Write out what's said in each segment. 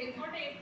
What if?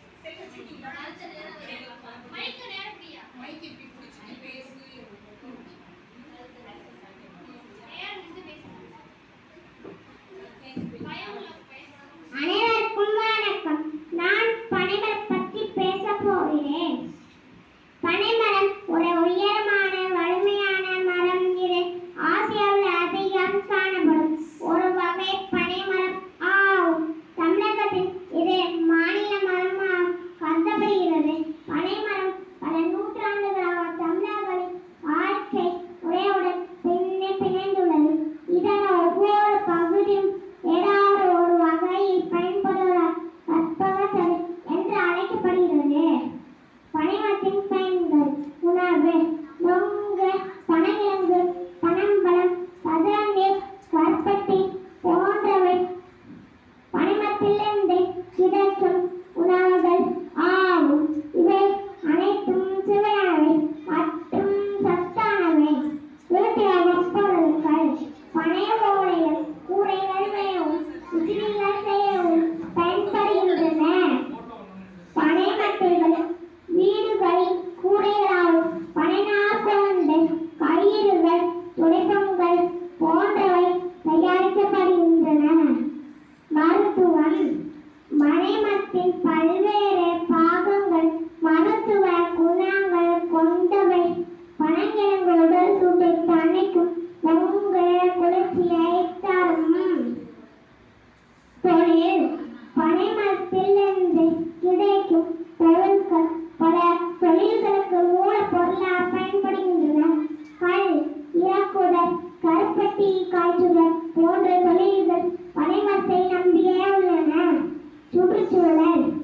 ஒளிபங்கள் போன்றவை தயாரிக்கப்படுகின்றன. மருத்துவம் மனைமத்தின் பல்வேறு பாகங்கள் மருத்துவ குணங்கள் கொண்டவை. பனங்கிழங்களோடு சூட்டை தணிக்கும் உங்கள் குளிர்ச்சியை தரும். தொழில் நம்பிக்கையாக உள்ளன. சுற்றுச்சூழல்.